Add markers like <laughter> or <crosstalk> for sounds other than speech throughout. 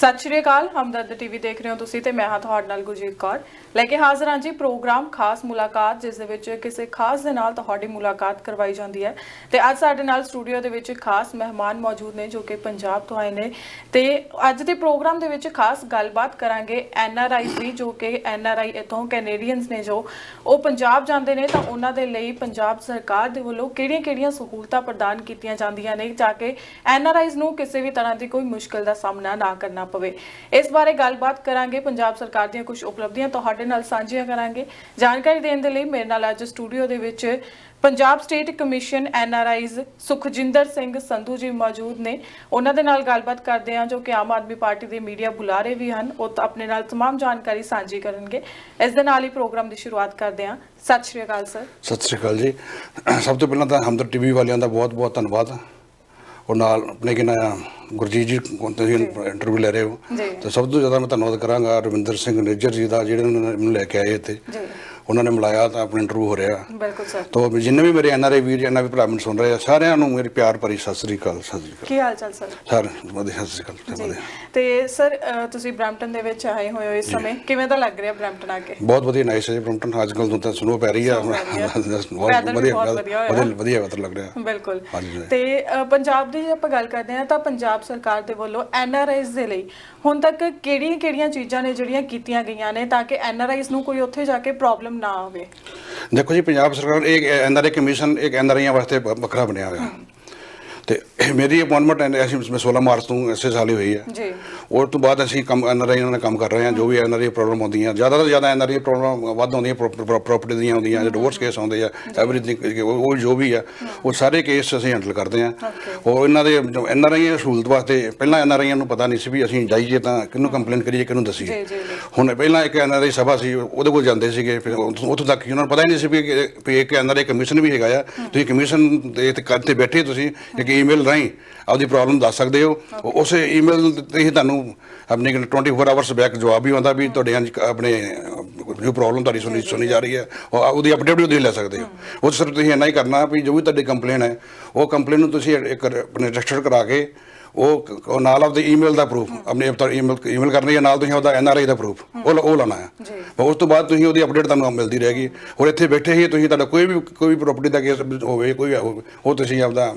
ਸਤਿ ਸ਼੍ਰੀ ਅਕਾਲ, ਹਮਦਰਦ ਟੀਵੀ ਦੇਖ ਰਹੇ ਹੋ ਤੁਸੀਂ ਤੇ ਮੈਂ ਹਾਂ ਤੁਹਾਡੇ ਨਾਲ ਗੁਰਜੀਤ ਕੌਰ। ਲੈ ਕੇ ਹਾਜ਼ਰ ਹਾਂ ਜੀ ਪ੍ਰੋਗਰਾਮ ਖਾਸ ਮੁਲਾਕਾਤ, ਜਿਸ ਦੇ ਵਿੱਚ ਕਿਸੇ ਖਾਸ ਦੇ ਨਾਲ ਤੁਹਾਡੀ ਮੁਲਾਕਾਤ ਕਰਵਾਈ ਜਾਂਦੀ ਹੈ। ਤੇ ਅੱਜ ਸਾਡੇ ਨਾਲ ਸਟੂਡੀਓ ਦੇ ਵਿੱਚ ਖਾਸ ਮਹਿਮਾਨ ਮੌਜੂਦ ਨੇ ਜੋ ਕਿ ਪੰਜਾਬ ਤੋਂ ਆਏ ਨੇ। ਤੇ ਅੱਜ ਦੇ ਪ੍ਰੋਗਰਾਮ ਦੇ ਵਿੱਚ ਖਾਸ ਗੱਲਬਾਤ ਕਰਾਂਗੇ ਐਨ ਆਰ ਆਈ ਦੀ, ਜੋ ਕਿ ਐਨ ਆਰ ਆਈ ਇਥੋਂ ਕੈਨੇਡੀਅਨਸ ਨੇ ਜੋ ਉਹ ਪੰਜਾਬ ਜਾਂਦੇ ਨੇ, ਤਾਂ ਉਹਨਾਂ ਦੇ ਲਈ ਪੰਜਾਬ ਸਰਕਾਰ ਦੇ ਵੱਲੋਂ ਕਿਹੜੀਆਂ-ਕਿਹੜੀਆਂ ਸਹੂਲਤਾਂ ਪ੍ਰਦਾਨ ਕੀਤੀਆਂ ਜਾਂਦੀਆਂ ਨੇ, ਤਾਂ ਕਿ ਐਨ ਆਰ ਆਈਜ਼ ਨੂੰ ਕਿਸੇ ਵੀ ਤਰ੍ਹਾਂ ਦੀ ਕੋਈ ਮੁਸ਼ਕਲ ਦਾ ਸਾਹਮਣਾ ਨਾ ਕਰਨਾ ਪਵੇ ਇਸ ਬਾਰੇ ਗੱਲਬਾਤ ਕਰਾਂਗੇ ਪੰਜਾਬ ਸਰਕਾਰ ਦੀਆਂ ਕੁਝ ਉਪਲਬਧੀਆਂ ਤੁਹਾਡੇ ਨਾਲ ਸਾਂਝੀਆਂ ਕਰਾਂਗੇ ਜਾਣਕਾਰੀ ਦੇਣ ਦੇ ਲਈ ਮੇਰੇ ਨਾਲ ਅੱਜ ਸਟੂਡੀਓ ਦੇ ਵਿੱਚ Punjab state commission N R Is Sukhjinder Singh Sandhu ji ਮੌਜੂਦ ਨੇ ਉਹਨਾਂ ਦੇ ਨਾਲ ਗੱਲਬਾਤ ਕਰਦੇ ਹਾਂ ਜੋ ਕਿ ਆਮ ਆਦਮੀ ਪਾਰਟੀ ਦੇ ਮੀਡੀਆ ਬੁਲਾਰੇ ਵੀ ਹਨ ਉਹ ਤਾਂ ਆਪਣੇ ਨਾਲ तमाम ਜਾਣਕਾਰੀ ਸਾਂਝੀ ਕਰਨਗੇ ਇਸ ਦੇ ਨਾਲ ਹੀ ਪ੍ਰੋਗਰਾਮ ਦੀ ਸ਼ੁਰੂਆਤ ਕਰਦੇ ਹਾਂ ਸਤਿ ਸ਼੍ਰੀ ਅਕਾਲ ਸਰ ਸਤਿ ਸ੍ਰੀ ਅਕਾਲ ਜੀ ਸਭ ਤੋਂ ਪਹਿਲਾਂ ਤਾਂ ਹਮਦਰ ਟੀਵੀ ਵਾਲਿਆਂ ਦਾ ਬਹੁਤ-ਬਹੁਤ ਧੰਨਵਾਦ ਔਰ ਨਾਲ ਆਪਣੇ ਕਿਨਾ ਗੁਰਜੀਤ ਜੀ ਤੁਸੀਂ ਇੰਟਰਵਿਊ ਲੈ ਰਹੇ ਹੋ। ਤੇ ਸਭ ਤੋਂ ਜ਼ਿਆਦਾ ਮੈਂ ਧੰਨਵਾਦ ਕਰਾਂਗਾ ਰਵਿੰਦਰ ਸਿੰਘ ਨੇਜਰ ਜੀ ਦਾ ਜਿਹੜੇ ਉਹਨਾਂ ਨੇ ਮੈਨੂੰ ਲੈ ਕੇ ਆਏ ਇੱਥੇ। ਉਹਨਾਂ ਨੇ ਮਿਲਾਇਆ ਤਾਂ ਆਪਣਾ ਇੰਟਰਵਿਊ ਹੋ ਰਿਹਾ। ਬਿਲਕੁਲ ਸਰ। ਤੋ ਜਿੰਨੇ ਵੀ ਮੇਰੇ ਐਨਆਰਆਈ ਵੀਰ ਵੀ ਭਰਾ ਮੈਨੂੰ ਸੁਣ ਰਹੇ ਆ ਸਾਰਿਆਂ ਨੂੰ ਮੇਰੀ ਪਿਆਰ ਭਰੀ ਸਤਿ ਸ੍ਰੀ ਅਕਾਲ ਸਤਿ ਸ੍ਰੀ ਅਕਾਲ। ਕੀ ਹਾਲ ਚਾਲ ਸਰ? ਸਰ ਵਧੀਆ ਸਤਿ ਸ੍ਰੀ ਅਕਾਲ ਤੇ ਸਰ ਤੁਸੀਂ ਬ੍ਰੈਂਪਟਨ ਦੇ ਵਿੱਚ ਆਏ ਹੋਏ ਹੋ ਇਸ ਸਮੇਂ। ਕਿਵੇਂ ਦਾ ਲੱਗ ਰਿਹਾ ਬ੍ਰੈਂਪਟਨ ਆ ਕੇ? ਬਹੁਤ ਵਧੀਆ ਨਾਈਸ ਹੈ ਜੀ ਬ੍ਰਮਟਨ ਅੱਜ ਕੱਲ੍ਹ ਤਾਂ ਸਨੋ ਪੈ ਰਹੀ ਆ। ਆ। <laughs> ਬਹੁਤ ਵਧੀਆ ਵਧੀਆ। ਵਧੀਆ ਵਧੀਆ ਲੱਗ ਰਿਹਾ। ਬਿਲਕੁਲ। ਤੇ ਪੰਜਾਬ ਦੀ ਜੇ ਆਪਾਂ ਗੱਲ ਕਰਦੇ ਹਾਂ ਤਾਂ ਪੰਜਾਬ ਸਰਕਾਰ ਦੇ ਵੱਲੋਂ ਐਨ ਆਰ ਆਈਜ਼ ਦੇ ਲਈ ਹੁਣ ਤੱਕ ਕਿਹੜੀਆਂ-ਕਿਹੜੀਆਂ ਚੀਜ਼ਾਂ ਨੇ ਜਿਹੜੀਆਂ ਕੀਤੀਆਂ ਗਈਆਂ ਨੇ ਤਾਂ ਕਿ ਐਨ ਆਰ ਆਈਜ਼ ਨੂੰ ਕੋਈ ਉੱਥੇ ਜਾ ਕੇ ਪ੍ਰੋਬਲਮ ਨਾ ਆਵੇ? ਦੇਖੋ ਜੀ ਪੰਜਾਬ ਸਰਕਾਰ ਇੱਕ ਐਨਆਰਏ ਕਮਿਸ਼ਨ ਇੱਕ ਐਨਆਰਆਈਆਂ ਵਾਸਤੇ ਵ- ਵੱਖਰਾ ਬਣਿਆ ਹੋਇਆ। ਤੇ ਮੇਰੀ ਅਪਾਇੰਟਮੈਂਟ ਅਸੀਂ ਮੈਂ 16 ਮਾਰਚ ਤੋਂ ਇਸੇ ਸਾਲ ਹੀ ਹੋਈ ਹੈ। ਜੀ। ਉਸ ਤੋਂ ਬਾਅਦ ਅਸੀਂ ਕੰਮ ਐਨਆਰਆਈ ਨਾਲ ਕੰਮ ਕਰ ਰਹੇ ਹਾਂ ਜੋ ਵੀ ਐਨਆਰਆਈ ਪ੍ਰੋਬਲਮ ਆਉਂਦੀਆਂ ਜ਼ਿਆਦਾ ਤੋਂ ਜ਼ਿਆਦਾ ਐਨਆਰਆਈ ਪ੍ਰੋਬਲਮ ਵੱਧ ਆਉਂਦੀਆਂ ਪ੍ਰਾਪਰਟੀ ਦੀਆਂ ਆਉਂਦੀਆਂ ਜਾਂ ਡਿਵੋਰਸ ਕੇਸ ਆਉਂਦੇ ਆ ਐਵਰੀਥਿੰਗ ਉਹ ਜੋ ਵੀ ਆ ਉਹ ਸਾਰੇ ਕੇਸ ਅਸੀਂ ਹੈਂਡਲ ਕਰਦੇ ਹਾਂ. ਉਹ ਇਹਨਾਂ ਦੇ ਐਨਆਰਆਈ ਸਹੂਲਤ ਵਾਸਤੇ ਪਹਿਲਾਂ ਐਨਆਰਆਈਆਂ ਨੂੰ ਪਤਾ ਨਹੀਂ ਸੀ ਵੀ ਅਸੀਂ ਜਾਈਏ ਤਾਂ ਕਿਹਨੂੰ ਕੰਪਲੇਨ ਕਰੀਏ ਕਿਹਨੂੰ ਦਸੀਏ। ਹੁਣ ਪਹਿਲਾਂ ਇੱਕ ਐਨਆਰਆਈ ਸਭਾ ਸੀ ਉਹਦੇ ਕੋਲ ਜਾਂਦੇ ਸੀਗੇ ਫਿਰ ਉੱਥੋਂ ਤੱਕ ਉਹਨਾਂ ਨੂੰ ਪਤਾ ਹੀ ਨਹੀਂ ਸੀ ਵੀ ਕਿ- ਇੱਕ ਐਨਆਰਆਈ ਕਮਿਸ਼ਨ ਵੀ ਹੈਗਾ ਆ। ਤੁਸੀਂ ਕਮਿਸ਼ਨ ਦੇ ਤੇ ਬੈਠੇ ਤੁਸੀਂ ਇੱਕ ਈਮੇਲ ਰਾਹੀਂ ਆਪਦੀ ਪ੍ਰੋਬਲਮ ਦੱਸ ਸਕਦੇ ਹੋ। ਉਸੇ ਈਮੇਲ ਤੇ ਹੀ ਤੁਹਾਨੂੰ ਆਪਣੇ ਕੋਲ 24 ਆਵਰਸ ਬੈਕ ਜਵਾਬ ਵੀ ਆਉਂਦਾ ਵੀ ਤੁਹਾਡੇ ਆਪਣੇ ਜੋ ਪ੍ਰੋਬਲਮ ਤੁਹਾਡੀ ਸੁਣੀ ਸੁਣੀ ਜਾ ਰਹੀ ਹੈ। ਉਹ ਉਹਦੀ ਅਪਡੇਟ ਵੀ ਤੁਸੀਂ ਲੈ ਸਕਦੇ ਹੋ। ਉਹ ਸਿਰਫ ਤੁਸੀਂ ਇੰਨਾ ਹੀ ਕਰਨਾ ਵੀ ਜੋ ਵੀ ਤੁਹਾਡੀ ਕੰਪਲੇਨ ਹੈ ਉਹ ਕੰਪਲੇਨ ਨੂੰ ਤੁਸੀਂ ਇੱਕ ਆਪਣੇ ਰਜਿਸਟਰ ਕਰਾ ਕੇ ਉਹ ਨਾਲ ਆਪਦੇ ਈਮੇਲ ਦਾ ਪ੍ਰੂਫ ਆਪਣੇ ਈਮੇਲ ਈਮੇਲ ਕਰਨੀ ਹੈ ਨਾਲ ਤੁਸੀਂ ਉਹਦਾ ਐਨਆਰਆਈ ਦਾ ਪ੍ਰੂਫ ਉਹ ਉਹ ਲਾਣਾ ਹੈ। ਉਸ ਤੋਂ ਬਾਅਦ ਤੁਸੀਂ ਉਹਦੀ ਅਪਡੇਟ ਤੁਹਾਨੂੰ ਮਿਲਦੀ ਰਹੇਗੀ। ਹੋਰ ਇੱਥੇ ਬੈਠੇ ਹੀ ਤੁਸੀਂ ਤੁਹਾਡਾ ਕੋਈ ਵੀ ਕੋਈ ਵੀ ਪ੍ਰਾਪਰਟੀ ਦਾ ਕੇਸ ਹੋਵੇ ਕੋਈ ਉਹ ਤੁਸੀਂ ਆਪਦਾ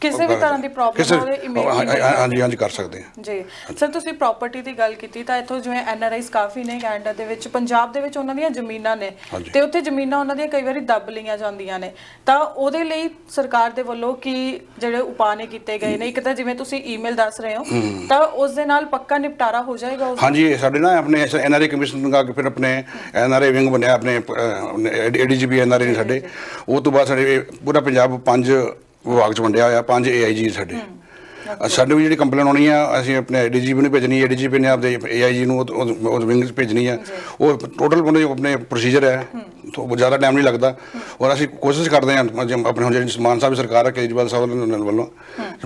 ਕਿਸੇ ਵੀ ਤਰ੍ਹਾਂ ਦੀ ਪ੍ਰੋਬਲਮ ਹੋਵੇ ਹਾਂ- ਹਾਂਜੀ ਹਾਂਜੀ ਕਰ ਸਕਦੇ ਹਾਂ। ਜੀ। ਸਰ ਤੁਸੀਂ ਪ੍ਰਾਪਰਟੀ ਦੀ ਗੱਲ ਕੀਤੀ ਤਾਂ ਇੱਥੋਂ ਜਿਵੇਂ ਐਨ ਆਰ ਆਈਜ਼ ਕਾਫੀ ਨੇ ਕੈਨੇਡਾ ਦੇ ਵਿੱਚ ਪੰਜਾਬ ਦੇ ਵਿੱਚ ਉਹਨਾਂ ਦੀਆਂ ਜ਼ਮੀਨਾਂ ਨੇ। ਤੇ ਉੱਥੇ ਜ਼ਮੀਨਾਂ ਉਹਨਾਂ ਦੀਆਂ ਕਈ ਵਾਰੀ ਦੱਬ ਲਈਆਂ ਜਾਂਦੀਆਂ ਨੇ। ਤਾਂ ਉਹਦੇ ਲਈ ਸਰਕਾਰ ਦੇ ਵੱਲੋਂ ਕੀ ਜਿਹੜੇ ਉਪਾਅ ਨੇ ਕੀਤੇ ਗਏ ਨੇ? ਇੱਕ ਤਾਂ ਜਿਵੇਂ ਤੁਸੀਂ ਈਮੇਲ ਦੱਸ ਰਹੇ ਹੋ ਤਾਂ ਉਸ ਦੇ ਨਾਲ ਪੱਕਾ ਨਿਪਟਾਰਾ ਹੋ ਜਾਏਗਾ ਉਸ ਹਾਂਜੀ ਸਾਡੇ ਨਾ ਆਪਣੇ ਐਨਆਰਏ ਕਮਿਸ਼ਨ ਨੂੰ ਆ ਕੇ ਫਿਰ ਆਪਣੇ ਐਨਆਰਏ ਵਿੰਗ ਬਣਿਆ ਆਪਣੇ ਏਡੀਜੀਪੀ ਐਨਆਰਏ ਨੇ ਸਾਡੇ। ਉਹ ਤੋਂ ਬਾਅਦ ਸਾਡੇ ਪੂਰਾ ਪੰਜਾਬ ਪੰਜ ਵਿਭਾਗ ਚ ਵੰਡਿਆ ਹੋਇਆ ਪੰਜ ਏਆਈਜੀ ਸਾਡੇ। ਅ, ਸਾਡੇ ਵੀ ਜਿਹੜੀ ਕੰਪਲੇਨ ਆਉਣੀ ਆ ਅਸੀਂ ਆਪਣੇ ਏਡੀਜੀਪੀ ਨੂੰ ਭੇਜਣੀ ਹੈ ਏਡੀਜੀਪੀ ਨੇ ਆਪਦੇ ਏਆਈਜੀ ਨੂੰ ਉਹ- ਉਹ ਉਹ ਵਿੰਗ ਚ ਭੇਜਣੀ ਆ। ਉਹ ਟੋਟਲ ਆਪਣੇ ਆਪਣੇ ਪ੍ਰੋਸੀਜਰ ਹੈ। ਤੋਂ ਜ਼ਿਆਦਾ ਟਾਈਮ ਨਹੀਂ ਲੱਗਦਾ। ਔਰ ਅਸੀਂ ਕੋਸ਼ਿਸ਼ ਕਰਦੇ ਹਾਂ ਜਿਵੇਂ ਆਪਣੇ ਹੁਣ ਜਿਹੜੀ ਮਾਨ ਸਾਹਿਬ ਸਰਕਾਰ ਹੈ ਕੇਜਰੀਵਾਲ ਸਾਹਿਬ ਉਹਨਾਂ ਵੱਲੋਂ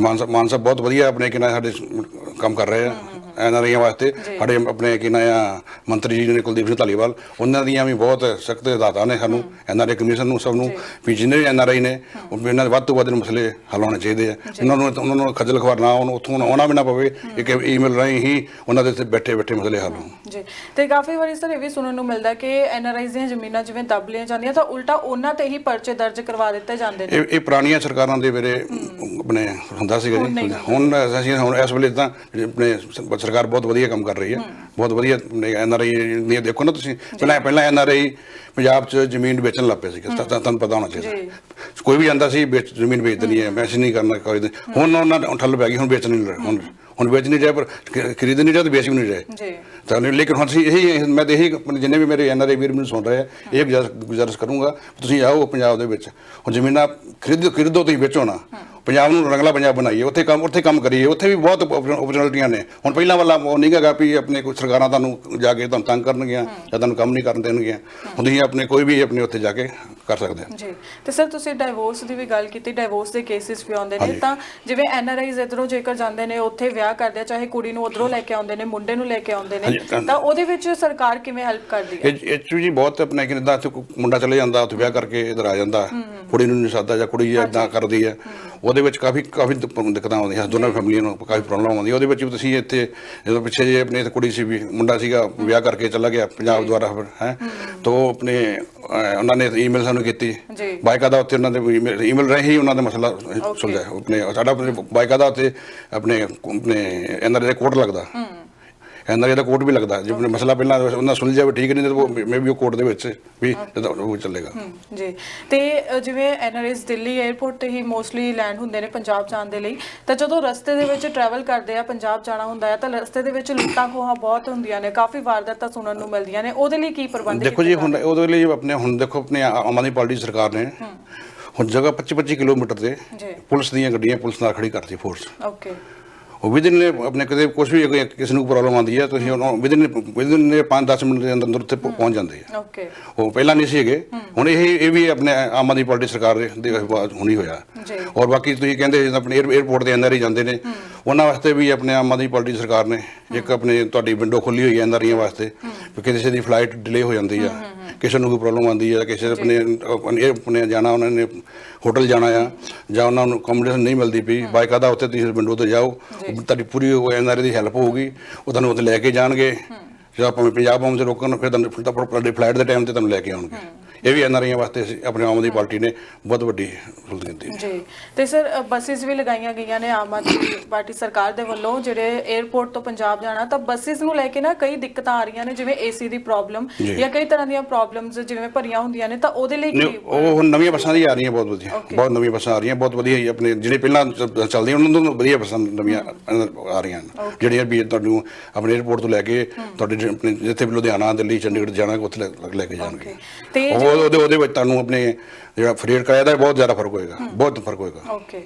ਮਾਨ ਸਾਹਿਬ ਮਾਨ ਸਾਹਿਬ ਬਹੁਤ ਵਧੀਆ ਆਪਣੇ ਕਿਨਾਂ ਸਾਡੇ ਕੰਮ ਕਰ ਰਹੇ ਆ। ਐਨਆਰਆਈਆਂ ਵਾਸਤੇ। ਸਾਡੇ ਆਪਣੇ ਕਿਨਾਂ ਆ ਮੰਤਰੀ ਜੀ ਨੇ ਕੁਲਦੀਪ ਸਿੰਘ ਧਾਲੀਵਾਲ ਉਹਨਾਂ ਦੀਆਂ ਵੀ ਬਹੁਤ ਸਖਤ ਹਦਾਇਤਾਂ ਨੇ ਸਾਨੂੰ ਐਨਆਰਆਈ ਕਮਿਸ਼ਨ ਨੂੰ ਸਭ ਨੂੰ ਵੀ ਜਿੰਨੇ ਵੀ ਐਨਆਰਆਈ ਨੇ ਉਹ ਵੀ ਇਹਨਾਂ ਦੇ ਵੱਧ ਤੋਂ ਵੱਧ ਮਸਲੇ ਹੱਲ ਹੋਣੇ ਚਾਹੀਦੇ ਆ। ਉਹਨਾਂ ਨੂੰ ਉਹਨਾਂ ਨੂੰ ਖੱਜਲ ਖਵਾਰ ਨਾ ਹੋਣ ਉੱਥੋਂ ਆਉਣਾ ਵੀ ਨਾ ਪਵੇ ਇੱਕ ਈਮੇਲ ਰਾਹੀਂ ਹੀ ਉਹਨਾਂ ਦੇ ਇੱਥੇ ਬੈਠੇ ਬੈਠੇ ਮਸਲੇ ਹੱਲ ਹੋਣ। ਜੀ। ਤੇ ਕਾਫੀ ਵਾਰੀ ਸਰ ਇਹ ਵੀ ਸੁਣਨ ਨੂੰ ਮਿਲਦਾ ਕਿ ਐਨ ਆਰ ਆਈਜ਼ ਦੀਆਂ ਜ਼ਮੀਨਾਂ ਜਿਵੇਂ ਦੱਬ ਲਈਆਂ ਜਾਂਦੀਆਂ ਤਾਂ ਉਲਟਾ ਉਹਨਾਂ ਤੇ ਹੀ ਪਰਚੇ ਦਰਜ ਕਰਵਾ ਦਿੱਤੇ ਜਾਂਦੇ ਨੇ। ਇਹ ਪੁਰਾਣੀਆਂ ਸਰਕਾਰਾਂ ਦੇ ਵੇਲੇ ਆਪਣੇ ਹੁੰਦਾ ਸੀਗਾ ਜੀ। ਹੁਣ ਅਸੀਂ ਹੁਣ ਇਸ ਵੇਲੇ ਤਾਂ ਆਪਣੇ ਸਰਕਾਰ ਬਹੁਤ ਵਧੀਆ ਕੰਮ ਕਰ ਰਹੀ ਹੈ। ਬਹੁਤ ਵਧੀਆ ਐਨਆਰਆਈ ਦੀ ਦੇਖੋ ਨਾ ਤੁਸੀਂ। ਪਹਿਲਾਂ ਪਹਿਲਾਂ ਐਨਆਰਆਈ ਪੰਜਾਬ 'ਚ ਜ਼ਮੀਨ ਵੇਚਣ ਲੱਗ ਪਏ ਸੀ ਤੁਹਾਨੂੰ ਪਤਾ ਹੋਣਾ। ਚਾਹੀਦਾ। ਕੋਈ ਵੀ ਆਂਦਾ ਸੀ ਜ਼ਮੀਨ ਵੇਚ ਦੇਣੀ ਹੈ। ਮੈਸੇਜ ਨਹੀਂ ਕਰਨਾ ਕੋਈ। ਹੁਣ ਉਹਨਾਂ ਠੱਲ ਪੈ ਗਈ ਹੁਣ ਵੇਚ ਨਹੀਂ ਰਹੇ ਹੁਣ ਹੁਣ ਵੇਚ ਨਹੀਂ ਰਹੇ ਪਰ ਖਰੀਦ ਨਹੀਂ ਰਹੇ ਤੇ ਵੇਚ ਵੀ ਨਹੀਂ ਰਹੇ ਜੀ। ਤਾਂ ਲੇਕਿਨ ਹੁਣ ਅਸੀਂ ਇਹੀ ਮੈਂ ਤਾਂ ਇਹੀ ਜਿੰਨੇ ਵੀ ਮੇਰੇ ਐਨਆਰਆਈ ਵੀਰ ਮੈਨੂੰ ਸੁਣ ਰਹੇ ਆ ਇਹ ਗੁਜ਼ਾਰਿਸ਼ ਕਰੂੰਗਾ ਤੁਸੀਂ ਆਓ ਪੰਜਾਬ ਦੇ ਵਿੱਚ। ਹੁਣ ਜ਼ਮੀਨਾਂ ਖਰੀਦੋ ਖਰੀਦੋ ਤੁਸੀਂ ਵੇਚੋ ਨਾ। ਪੰਜਾਬ ਨੂੰ ਰੰਗਲਾ ਪੰਜਾਬ ਬਣਾਈਏ, ਉੱਥੇ ਕੰਮ ਉੱਥੇ ਕੰਮ ਕਰੀਏ, ਉੱਥੇ ਵੀ ਬਹੁਤ ਓਪਰਚੁਨਿਟੀਆਂ ਨੇ। ਹੁਣ ਪਹਿਲਾਂ ਵਾਲਾ ਉਹ ਨਹੀਂ ਹੈਗਾ ਵੀ ਆਪਣੇ ਕੋਈ ਸਰਕਾਰਾਂ ਤੁਹਾਨੂੰ ਜਾ ਕੇ ਤੁਹਾਨੂੰ ਤੰਗ ਕਰਨਗੀਆਂ ਜਾਂ ਤੁਹਾਨੂੰ ਕੰਮ ਨਹੀਂ ਕਰਨ ਦੇਣਗੀਆਂ। ਹੁਣ ਤੁਸੀਂ ਆਪਣੇ ਕੋਈ ਵੀ ਆਪਣੇ ਉੱਥੇ ਜਾ ਕੇ ਕਰ ਸਕਦੇ ਹੋ। ਜੀ। ਤੇ ਸਰ ਤੁਸੀਂ ਡਾਈਵੋਰਸ ਦੀ ਵੀ ਗੱਲ ਕੀਤੀ ਡਾਈਵੋਰਸ ਦੇ ਕੇਸਿਸ ਵੀ ਆਉਂਦੇ ਨੇ ਹਾਂਜੀ। ਤਾਂ ਜਿਵੇਂ ਐਨ ਆਰ ਆਈਜ਼ ਇਧਰੋਂ ਜੇਕਰ ਜਾਂਦੇ ਨੇ ਉੱਥੇ ਵਿਆਹ ਕਰਦੇ ਆ ਚਾਹੇ ਕੁੜੀ ਨੂੰ ਉਧਰੋਂ ਲੈ ਕੇ ਆਉਂਦੇ ਨੇ ਮੁੰਡੇ ਨੂੰ ਲੈ ਕੇ ਆਉਂਦੇ ਨੇ ਹਾਂਜੀ, ਤਾਂ- ਤਾਂ ਉਹਦੇ ਵਿੱਚ ਸਰਕਾਰ ਕਿਵੇਂ ਹੈਲਪ ਕਰਦੀ ਹੈ? ਇਹ ਇਹ 'ਚ ਵੀ ਬਹੁਤ ਆਪਣੇ ਕਿ ਜਿੱਦਾਂ ਇੱਥੇ ਕੋਈ ਮੁੰਡਾ ਚਲੇ ਜਾਂਦਾ ਉੱਥੇ ਵਿਆਹ ਕਰਕੇ ਇਧਰ ਆ ਜਾਂਦਾ ਕੁੜੀ ਨੂੰ ਨਹੀਂ ਸਾਦਾ ਜਾਂ ਕੁੜੀ ਇਦਾਂ ਕਰਦੀ ਹੈ ਉਹਦੇ ਵਿੱਚ ਕਾਫੀ ਕਾਫੀ ਦ- ਦਿੱਕਤਾਂ ਆਉਂਦੀਆਂ ਦੋਨਾਂ ਫੈਮਲੀਆਂ ਨੂੰ ਕਾਫੀ ਪ੍ਰੋਬਲਮ ਆਉਂਦੀ ਉਹਦੇ ਵਿੱਚ ਵੀ ਤੁਸੀਂ ਇੱਥੇ ਜਦੋਂ ਪਿੱਛੇ ਜੇ ਆਪਣੇ ਇੱਥੇ ਕੁੜੀ ਸੀ ਵੀ ਮੁੰਡਾ ਸੀਗਾ ਵਿਆਹ ਕਰਕੇ ਚਲਾ ਗਿਆ ਪੰਜਾਬ ਦੁਆਰਾ ਹੈ। ਤਾਂ ਉਹ ਆਪਣੇ ਉਹਨਾਂ ਨੇ ਈਮੇਲ ਸਾਨੂੰ ਕੀਤੀ। ਜੀ। ਬਾਇਕਾਦਾ ਉੱਤੇ ਉਹਨਾਂ ਦੇ ਈਮੇਲ ਰਾਹੀਂ ਹੀ ਉਹਨਾਂ ਦਾ ਮਸਲਾ ਸੁਲਝਿਆ। ਆਪਣੇ ਸਾਡਾ ਬਾਇਕਾਦਾ ਉੱਤੇ ਆਪਣੇ ਆਪਣੇ ਐਨਆਰਏ ਦਾ ਕੋਡ ਲੱਗਦਾ। ਐਨਆਰਏ ਦਾ ਕੋਡ ਵੀ ਲੱਗਦਾ। ਜੇ ਮਸਲਾ ਪਹਿਲਾਂ ਉਹਨਾਂ ਸੁਲਝਿਆ ਵੀ ਠੀਕ ਨਹੀਂ ਤਾਂ ਮੇ ਵੀ ਉਹ ਕੋਡ ਦੇ ਵਿੱਚ ਵੀ ਉਹ ਚੱਲੇਗਾ। ਜੀ। ਤੇ ਜਿਵੇਂ ਐਨਆਰਐਸ ਦਿੱਲੀ 에ਅਰਪੋਰਟ ਤੇ ਹੀ ਮੋਸਟਲੀ ਲੈਂਡ ਹੁੰਦੇ ਨੇ ਪੰਜਾਬ ਜਾਣ ਦੇ ਲਈ ਤਾਂ ਜਦੋਂ ਰਸਤੇ ਦੇ ਵਿੱਚ ਟਰੈਵਲ ਕਰਦੇ ਆ ਪੰਜਾਬ ਜਾਣਾ ਹੁੰਦਾ ਹੈ ਤਾਂ ਰਸਤੇ ਦੇ ਵਿੱਚ ਲੁੱਟਾਂ ਖੋਹਾਂ ਬਹੁਤ ਹੁੰਦੀਆਂ ਨੇ ਕਾਫੀ ਵਾਰਦਾਤਾਂ ਸੁਣਨ ਨੂੰ ਮਿਲਦੀਆਂ ਨੇ ਉਹਦੇ ਲਈ ਕੀ ਪ੍ਰਬੰਧ ਦੇਖੋ ਜੀ ਹੁਣ ਉਹਦੇ ਲਈ ਆਪਣੇ ਹੁਣ ਦੇਖੋ ਆਪਣੇ ਆਮ ਆਦਮੀ ਪਾਰਟੀ ਸਰਕਾਰ ਨੇ ਹੁਣ ਜਗ੍ਹਾ 25 25 ਕਿਲੋਮੀਟਰ ਤੇ ਪੁਲਿਸ ਦੀਆਂ ਗੱਡੀਆਂ ਪੁਲਿਸ ਨਾਲ ਖੜੀ ਕਰਤੀ ਫੋਰਸ ਓਕੇ ਉਹ ਵਿਦਿਨ ਨੇ ਆਪਣੇ ਕਦੇ ਕੁਝ ਵੀ ਅਗਰ ਕਿਸੇ ਨੂੰ ਪ੍ਰੋਬਲਮ ਆਉਂਦੀ ਹੈ ਤੁਸੀਂ ਉਹਨੂੰ ਵਿਦਿਨ ਵਿਦਿਨ ਨੇ 5-10 ਮਿੰਟ ਦੇ ਅੰਦਰ ਅੰਦਰ ਉੱਥੇ ਪਹੁੰ- ਪਹੁੰਚ ਜਾਂਦੇ ਆ। ਓਕੇ ਉਹ ਪਹਿਲਾਂ ਨਹੀਂ ਸੀ ਹੈਗੇ। ਹੁਣ ਇਹ ਇਹ ਵੀ ਆਪਣੇ ਆਮ ਆਦਮੀ ਪਾਰਟੀ ਸਰਕਾਰ ਦੇ ਬਾਅਦ ਹੁਣੀ ਹੋਇਆ। ਔਰ ਬਾਕੀ ਤੁਸੀਂ ਕਹਿੰਦੇ ਜਿੱਦਾਂ ਆਪਣੇ 에에ਅਰਪੋਰਟ ਦੇ ਅੰਦਰ ਹੀ ਜਾਂਦੇ ਨੇ ਉਹਨਾਂ ਵਾਸਤੇ ਵੀ ਆਪਣੇ ਆਮ ਆਦਮੀ ਪਾਰਟੀ ਸਰਕਾਰ ਨੇ ਇੱਕ ਆਪਣੇ ਤੁਹਾਡੀ ਵਿੰਡੋ ਖੁੱਲੀ ਹੋਈ ਹੈ ਅੰਦਰੀਆਂ ਵਾਸਤੇ। ਵੀ ਕਿਸੇ ਦੀ ਫਲਾਈਟ ਡਿਲੇ ਹੋ ਜਾਂਦੀ ਆ ਕਿਸੇ ਨੂੰ ਕੋਈ ਪ੍ਰੋਬਲਮ ਆਉਂਦੀ ਆ ਕਿਸੇ ਆਪਣੇ ਆਪਣੇ ਆਪਣੇ ਜਾਣਾ ਉਹਨਾਂ ਨੇ ਹੋਟਲ ਜਾਣਾ ਆ ਜਾਂ ਉਹਨਾਂ ਨੂੰ ਅਕੋਮੋਡੇਸ਼ਨ ਨਹੀਂ ਮਿਲਦੀ ਪਈ ਬਾਇਕਾਦਾ ਉੱਤੇ ਤੁਸੀਂ ਵਿੰਡੋ ਤੇ ਜਾਓ ਉਹ ਤੁਹਾਡੀ ਪੂਰੀ ਐਨਆਰਏ ਦੀ ਹੈਲਪ ਹੋਊਗੀ ਉਹ ਤੁਹਾਨੂੰ ਉੱਥੇ ਲੈ ਕੇ ਜਾਣਗੇ ਜਾਂ ਭਾਵੇਂ ਪੰਜਾਬ ਆਉਣ ਤੇ ਰੋਕਣ ਫਿਰ ਤੁਹਾਨੂੰ ਫਲਾਈਟ ਦੇ ਟਾਈਮ ਤੇ ਤੁਹਾਨੂੰ ਲੈ ਕੇ ਆਉਣਗੇ। ਇਹ ਵੀ ਐਨਆਰਆਈਆਂ ਵਾਸਤੇ ਆਪਣੇ ਆਮ ਆਦਮੀ ਪਾਰਟੀ ਨੇ ਬਹੁਤ ਵੱਡੀ ਸਹੂਲਤ ਦਿੱਤੀ। ਜੀ। ਤੇ ਸਰ ਬੱਸਿਸ ਵੀ ਲਗਾਈਆਂ ਗਈਆਂ ਨੇ ਆਮ ਆਦਮੀ ਪਾਰਟੀ ਸਰਕਾਰ ਦੇ ਵੱਲੋਂ ਜਿਹੜੇ 에ਅਰਪੋਰਟ ਤੋਂ ਪੰਜਾਬ ਜਾਣਾ ਤਾਂ ਬੱਸਿਸ ਨੂੰ ਲੈ ਕੇ ਨਾ ਕਈ ਦਿੱਕਤਾਂ ਆ ਰਹੀਆਂ ਨੇ ਜਿਵੇਂ ਏਸੀ ਦੀ ਪ੍ਰੋਬਲਮ ਜੀ। ਕਈ ਤਰ੍ਹਾਂ ਦੀਆਂ ਪ੍ਰੋਬਲਮਸ ਜਿਵੇਂ ਭਰੀਆਂ ਹੁੰਦੀਆਂ ਨੇ ਤਾਂ ਉਹਦੇ ਲਈ ਕੀ ਉਹ ਹੁਣ ਨਵੀਆਂ ਬੱਸਾਂ ਦੀ ਆ ਰਹੀਆਂ ਬਹੁਤ ਵਧੀਆ ਬਹੁਤ ਨਵੀਆਂ ਬੱਸਾਂ ਆ ਰਹੀਆਂ ਬਹੁਤ ਵਧੀਆ ਹੀ ਆਪਣੇ ਜਿਹੜੇ ਪਹਿਲਾਂ ਚੱਲਦੀਆਂ ਉਹਨਾਂ ਤੋਂ ਵਧੀਆ ਬੱਸਾਂ ਨਵੀਆਂ ਆ ਰਹੀਆਂ ਹਨ ਜਿਹੜੀਆਂ ਵੀ ਤੁਹਾਨੂੰ ਆਪਣੇ 에ਅਰਪੋਰਟ ਤੋਂ ਲੈ ਕੇ ਤੁਹਾਡੇ ਜਿੱਥੇ ਵੀ ਲੁਧਿਆਣਾ ਦਿੱਲੀ ਚੰਡੀਗੜ੍ਹ ਜਾਣਾ ਉੱਥੇ ਲੈ- ਲੈ ਕੇ ਜਾਣਗੇ। ਤੇ ਉਹ ਉਹਦੇ ਉਹਦੇ ਵਿੱਚ ਤੁਹਾਨੂੰ ਆਪਣੇ ਜਿਹੜਾ ਫਰੇਟ ਕਿਰਾਇਆ ਦਾ ਬਹੁਤ ਜ਼ਿਆਦਾ ਫ਼ਰਕ ਹੋਏਗਾ। ਬਹੁਤ ਫ਼ਰਕ ਹੋਏਗਾ। ਓਕੇ।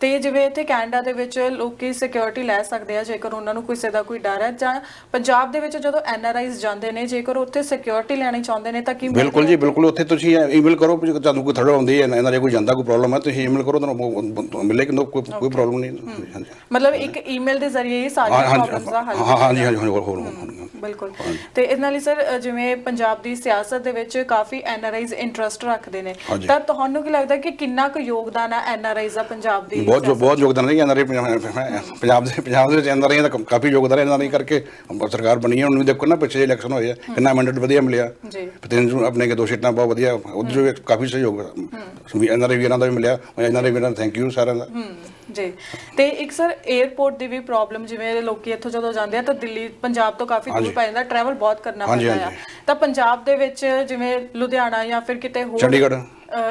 ਤੇ ਜਿਵੇਂ ਇੱਥੇ ਕੈਨੇਡਾ ਦੇ ਵਿੱਚ ਲੋਕੀ ਸਿਕਿਉਰਿਟੀ ਲੈ ਸਕਦੇ ਆ ਜੇਕਰ ਉਹਨਾਂ ਨੂੰ ਕਿਸੇ ਦਾ ਕੋਈ ਡਰ ਹੈ ਜਾਂ ਪੰਜਾਬ ਦੇ ਵਿੱਚ ਜਦੋਂ ਐਨਆਰਆਈਜ਼ ਜਾਂਦੇ ਨੇ ਜੇਕਰ ਉੱਥੇ ਸਿਕਿਉਰਿਟੀ ਲੈਣੀ ਚਾਹੁੰਦੇ ਨੇ ਤਾਂ ਕੀ ਬਿਲਕੁਲ ਜੀ ਬਿਲਕੁਲ। ਉੱਥੇ ਤੁਸੀਂ ਈਮੇਲ ਕਰੋ ਤੁਹਾਨੂੰ ਕੋਈ ਥੜਾ ਆਉਂਦੀ ਹੈ ਇਹਨਾਂ ਦੇ ਕੋਈ ਜਾਂਦਾ ਕੋਈ ਪ੍ਰੋਬਲਮ ਹੈ ਤੁਸੀਂ ਈਮੇਲ ਕਰੋ ਤੁਹਾਨੂੰ ਮਿਲੇਗੀ no, ਕੋਈ ਕੋਈ ਪ੍ਰੋਬਲਮ ਨਹੀਂ। ਮਤਲਬ ਇੱਕ ਈਮੇਲ ਦੇ ਜ਼ਰੀਏ ਹੀ ਸਾਰੀਆਂ ਹਾਂ ਪ੍ਰੋਬਲਮਸ ਦਾ ਹੱਲ ਹਾਂ ਹਾਂਜੀ ਹੋਰ ਹੋਰ ਹੋਰ। ਬਿਲਕੁਲ। ਤੇ ਇਸ ਨਾਲ ਹੀ ਸਰ ਜਿਵੇਂ ਪੰਜਾਬ ਦੀ ਸਿਆਸਤ ਦੇ ਵਿੱਚ ਕਾਫੀ ਐਨਆਰਆਈਜ਼ ਇੰਟਰਸਟ ਰੱਖਦੇ ਨੇ। ਹਾਂਜੀ। ਤਾਂ ਤੁਹਾਨੂੰ ਕੀ ਲੱਗਦਾ ਕਿ ਕਿੰਨਾ ਕੁ ਯੋਗਦਾਨ ਹੈ ਐਨਆਰਆਈਜ਼ ਦਾ ਪੰਜਾਬ ਦੀ ਬਹੁਤ ਜੋ ਬਹੁਤ ਯੋਗਦਾਨ ਹੈ ਇਹਨਾਂ ਦੇ ਪੰਜਾਬ ਦੇ ਪੰਜਾਬ ਦੇ ਵਿੱਚ ਇਹਨਾਂ ਦਾ ਤਾਂ ਕਾਫੀ ਯੋਗਦਾਨ ਹੈ ਦੇ ਕਰਕੇ ਸਰਕਾਰ ਬਣੀ ਹੈ ਹੁਣ ਵੀ ਦੇਖੋ ਨਾ ਪਿੱਛੇ ਇਲੈਕਸ਼ਨ ਹੋਏ ਆ ਕਿੰਨਾ ਮੈਂਡੇਟ ਵਧੀਆ ਮਿਲਿਆ। ਜੀ। ਤਿੰਨ ਨੂੰ ਆਪਣੇ ਕੇ ਦੋ ਸੀਟਾਂ ਬਹੁਤ ਵਧੀਆ ਉਧਰ ਵੀ ਕਾਫੀ ਸਹਿਯੋਗ ਦੇ ਵੀਰਾਂ ਦਾ ਵੀ ਮਿਲਿਆ ਦੇ ਵੀਰਾਂ ਦਾ ਥੈਂਕ ਯੂ ਸਾਰਿਆਂ ਦਾ। ਜੀ। ਤੇ ਇੱਕ ਸਰ 에ਅਰਪੋਰਟ ਦੀ ਵੀ ਪ੍ਰੋਬਲਮ ਜਿਵੇਂ ਲੋਕੀ ਇੱਥੋਂ ਜਦੋਂ ਜਾਂਦੇ ਆ ਤਾਂ ਦਿੱਲੀ ਪੰਜਾਬ ਤੋਂ ਕਾਫੀ ਦੂਰ ਪੈ ਜਾਂਦਾ ਟਰੈਵਲ ਬਹੁਤ ਕਰਨਾ ਹਾਂਜੀ, ਪੈਂਦਾ ਆ। ਹਾਂਜੀ। ਤਾਂ ਪੰਜਾਬ ਦੇ ਵਿੱਚ ਜਿਵੇਂ ਲੁਧਿਆਣਾ ਜਾਂ ਫਿਰ ਕਿਤੇ ਹੋਰ ਚੰਡੀਗੜ੍ਹ।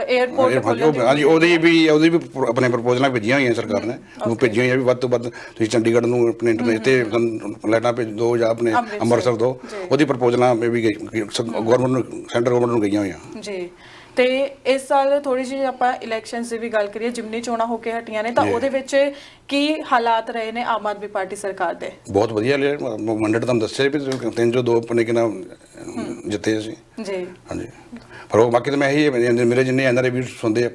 에ਅਰਪੋਰਟ ਹਾਂਜੀ ਉਹ- ਹਾਂਜੀ ਉਹਦੀ ਵੀ ਉਹਦੀ ਵੀ ਪ੍ਰੋ- ਆਪਣੇ ਪ੍ਰਪੋਜ਼ਲਾਂ ਭੇਜੀਆਂ ਹੋਈਆਂ ਸਰਕਾਰ ਨੇ। ਉਹ ਭੇਜੀਆਂ ਹੋਈਆਂ ਵੀ ਵੱਧ ਤੋਂ ਵੱਧ ਤੁਸੀਂ ਚੰਡੀਗੜ੍ਹ ਨੂੰ ਆਪਣੇ ਇੰਟਰਨੈਟ ਤੇ ਲਾਈਟਾਂ ਭੇਜ ਦਿਓ ਜਾਂ ਆਪਣੇ ਅੰਮ੍ਰਿਤਸਰ। ਅੰਮ੍ਰਿਤਸਰ ਦਿਓ ਉਹਦੀ ਪ੍ਰਪੋਜ਼ਲਾਂ ਵੀ ਗਵਰਨਮੈਂਟ ਨੂੰ ਸੈਂਟਰ ਗਵਰਨਮੈਂਟ ਨੂੰ ਗਈਆਂ ਹੋਈਆਂ। ਜੀ। ਤੇ ਇਸ ਸਾਲ ਥੋੜੀ ਜਿਹੀ ਆਪਾਂ ਇਲੈਕਸ਼ਨਸ ਦੀ ਵੀ ਗੱਲ ਕਰੀਏ ਜਿਮਨੀ ਚੋਣਾਂ ਹੋ ਕੇ ਹਟੀਆਂ ਨੇ ਤਾਂ ਉਹਦੇ ਵਿੱਚ ਕੀ ਹਾਲਾਤ ਰਹੇ ਨੇ ਆਮ ਆਦਮੀ ਪਾਰਟੀ ਸਰਕਾਰ ਦੇ? ਬਹੁਤ ਵਧੀਆ ਮੰਡਟ ਤੁਹਾਨੂੰ ਦੱਸਿਆ ਵੀ ਤਿੰਨ ਚੋਂ ਦੋ ਆਪਣੇ ਕਿਨਾ ਜਿੱਤੇ ਅਸੀਂ ਜੀ। ਹਾਂਜੀ। ਪਰ ਉਹ ਬਾਕੀ ਤਾਂ ਮੈਂ ਇਹੀ ਮੇਰੇ ਜਿੰਨੇ ਐਨਆਰਏ ਵੀਰ ਸੁਣਦੇ ਆ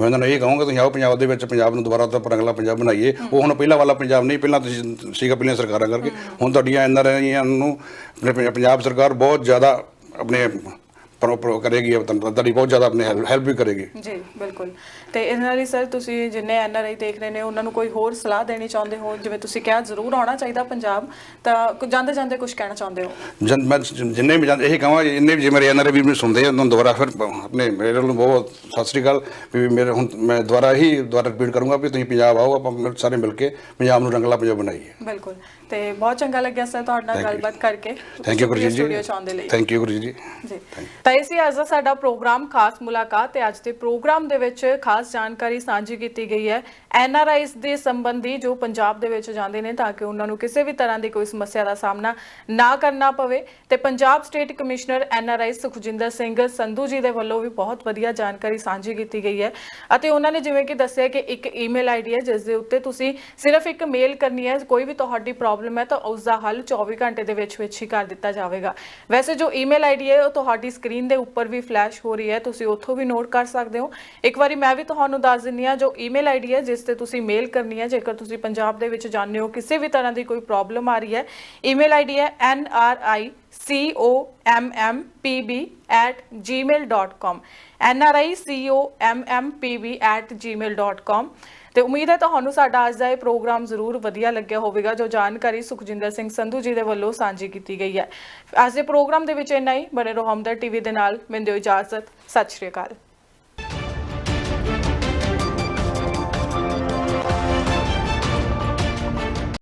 ਮੈਂ ਉਹਨਾਂ ਨੂੰ ਇਹ ਕਹੂੰਗਾ ਤੁਸੀਂ ਆਓ ਪੰਜਾਬ ਦੇ ਵਿੱਚ ਪੰਜਾਬ ਨੂੰ ਦੁਬਾਰਾ ਤੋਂ ਅਗਲਾ ਪੰਜਾਬ ਬਣਾਈਏ। ਉਹ ਹੁਣ ਪਹਿਲਾਂ ਵਾਲਾ ਪੰਜਾਬ ਨਹੀਂ ਪਹਿਲਾਂ ਤੁਸੀਂ ਸੀਗਾ ਪਹਿਲਾਂ ਸਰਕਾਰਾਂ ਕਰਕੇ। ਹੁਣ ਤੁਹਾਡੀਆਂ ਐਨਆਰਆਈਆਂ ਨੂੰ ਆਪਣੇ ਪੰਜ- ਪੰਜਾਬ ਸਰਕਾਰ ਬਹੁਤ ਜ਼ਿਆਦਾ ਆਪਣੇ ਪ੍ਰੋ ਕਰੇਗੀ ਤੁਹਾਡੀ ਬਹੁਤ ਜ਼ਿਆਦਾ ਆਪਣੇ ਹੈਲਪ ਵੀ ਕਰੇਗੀ। ਜੀ ਬਿਲਕੁਲ। ਤੇ ਇਹਨਾਂ ਹੀ ਸਰ ਤੁਸੀਂ ਜਿੰਨੇ ਐਨਆਰਆਈ ਦੇਖ ਰਹੇ ਨੇ ਉਹਨਾਂ ਨੂੰ ਕੋਈ ਹੋਰ ਸਲਾਹ ਦੇਣੀ ਚਾਹੁੰਦੇ ਹੋ? ਜਿਵੇਂ ਤੁਸੀਂ ਕਿਹਾ ਜ਼ਰੂਰ ਆਉਣਾ ਚਾਹੀਦਾ ਪੰਜਾਬ ਤਾਂ ਜਾਂਦੇ ਜਾਂਦੇ ਕੁਝ ਕਹਿਣਾ ਚਾਹੁੰਦੇ ਹੋ? ਜਨ ਮੈਂ ਜਿੰਨੇ ਵੀ ਜਾਂਦੇ ਇਹ ਕਹਾਂ ਜਿੰਨੇ ਵੀ ਜੇ ਮੇਰੇ ਵੀਰ ਮੈਨੂੰ ਸੁਣਦੇ ਆ ਉਹਨਾਂ ਨੂੰ ਦੁਬਾਰਾ ਫਿਰ ਆਪਣੇ ਮੇਰੇ ਵੱਲੋਂ ਬਹੁਤ ਸਤਿ ਸ੍ਰੀ ਅਕਾਲ ਵੀ ਮੇਰੇ ਹੁਣ ਮੈਂ ਦੁਬਾਰਾ ਹੀ ਦੁਬਾਰਾ ਰਿਪੀਟ ਕਰੂੰਗਾ ਵੀ ਤੁਸੀਂ ਪੰਜਾਬ ਆਓ ਆਪਾਂ ਸਾਰੇ ਮਿਲ ਕੇ ਪੰਜਾਬ ਨੂੰ ਰੰਗਲਾ ਪੰਜਾਬ ਬਣਾਈਏ। ਬਿਲਕੁਲ। ਤੇ ਬਹੁਤ ਚੰਗਾ ਲੱਗਿਆ ਸਰ ਤੁਹਾਡੇ ਨਾਲ. ਗੱਲਬਾਤ ਕਰਕੇ। ਥੈਂਕ ਯੂ ਗੁਰਜੀਤ ਜੀ। ਲਈ। ਥੈਂਕ ਯੂ ਗੁਰਜੀਤ ਜੀ। ਜੀ। ਤਾਂ ਸੀ ਅੱਜ ਦਾ ਸਾਡਾ ਪ੍ਰੋਗਰਾਮ, ਖਾਸ ਮੁਲਾਕਾਤ ਤੇ ਅੱਜ ਦੇ ਪ੍ਰੋਗਰਾਮ ਦੇ ਵਿੱਚ ਖਾਸ ਜਾਣਕਾਰੀ ਸਾਂਝੀ ਕੀਤੀ ਗਈ ਹੈ। ਐੱਨ ਆਰ ਆਈਸ ਦੇ ਸੰਬੰਧੀ ਜੋ ਪੰਜਾਬ ਦੇ ਵਿੱਚ ਜਾਂਦੇ ਨੇ ਤਾਂ ਕਿ ਉਹਨਾਂ ਨੂੰ ਕਿਸੇ ਵੀ ਤਰ੍ਹਾਂ ਦੀ ਕੋਈ ਸਮੱਸਿਆ ਦਾ ਸਾਹਮਣਾ ਨਾ ਕਰਨਾ ਪਵੇ। ਤੇ Punjab state commissioner N R I Sukhjinder Singh Sandhu ji ਦੇ ਵੱਲੋਂ ਵੀ ਬਹੁਤ ਵਧੀਆ ਜਾਣਕਾਰੀ ਸਾਂਝੀ ਕੀਤੀ ਗਈ ਹੈ। ਅਤੇ ਉਹਨਾਂ ਨੇ ਜਿਵੇਂ ਕਿ ਦੱਸਿਆ ਕਿ ਇੱਕ ਈਮੇਲ ਆਈਡੀ ਹੈ, ਜਿਸ ਦੇ ਉੱਤੇ ਤੁਸੀਂ ਸਿਰਫ ਇੱਕ ਮੇਲ ਕਰਨੀ ਹੈ, ਕੋਈ ਵੀ ਤੁਹਾਡੀ ਪ੍ਰੋਬਲਮ ਹੈ ਤਾਂ ਉਸ ਦਾ ਹੱਲ 24 ਘੰਟੇ ਦੇ ਵਿੱਚ ਵਿੱਚ ਹੀ ਕਰ ਦਿੱਤਾ ਜਾਵੇਗਾ। ਵੈਸੇ ਜੋ ਈਮੇਲ ਆਈਡੀ ਹੈ, ਉਹ ਤੁਹਾਡੀ ਸਕਰੀਨ ਦੇ ਉੱਪਰ ਵੀ ਫਲੈਸ਼ ਹੋ ਰਹੀ ਹੈ, ਤੁਸੀਂ ਉੱਥੋਂ ਵੀ ਨੋਟ ਕਰ ਸਕਦੇ ਹੋ। ਇੱਕ ਵਾਰੀ ਮੈਂ ਵੀ ਤੁਹਾਨੂੰ ਦੱਸ ਦਿੰਨੀ ਹਾਂ, ਜੋ ਈਮੇਲ ਆਈਡੀ ਹੈ, ਜਿਸ ਤੇ ਤੁਸੀਂ ਮੇਲ ਕਰਨੀ ਹੈ, ਜੇਕਰ ਤੁਸੀਂ ਪੰਜਾਬ ਦੇ ਵਿੱਚ ਜਾਂਦੇ ਹੋ, ਕਿਸੇ ਵੀ ਤਰ੍ਹਾਂ ਦੀ ਕੋਈ ਪ੍ਰੋਬਲਮ ਆ ਰਹੀ ਹੈ ਈਮੇਲ ਆਈਡੀ ਹੈ nri nricommppb@gmail.com nricommppb@gmail.com ਤੇ ਉਮੀਦ ਹੈ ਤੁਹਾਨੂੰ ਸਾਡਾ ਅੱਜ ਦਾ ਇਹ ਪ੍ਰੋਗਰਾਮ ਜ਼ਰੂਰ ਵਧੀਆ ਲੱਗਿਆ ਹੋਵੇਗਾ, ਜੋ ਜਾਣਕਾਰੀ ਸੁਖਜਿੰਦਰ ਸਿੰਘ ਸੰਧੂ ਜੀ ਦੇ ਵੱਲੋਂ ਸਾਂਝੀ ਕੀਤੀ ਗਈ ਹੈ। ਅੱਜ ਦੇ ਪ੍ਰੋਗਰਾਮ ਦੇ ਵਿੱਚ ਇੰਨਾ ਹੀ। ਬਣੇ ਰਹੋ ਹਮਦਰ ਟੀਵੀ ਦੇ ਨਾਲ। ਮੈਨੂੰ ਦਿਓ ਇਜਾਜ਼ਤ। ਸਤਿ ਸ਼੍ਰੀ ਅਕਾਲ।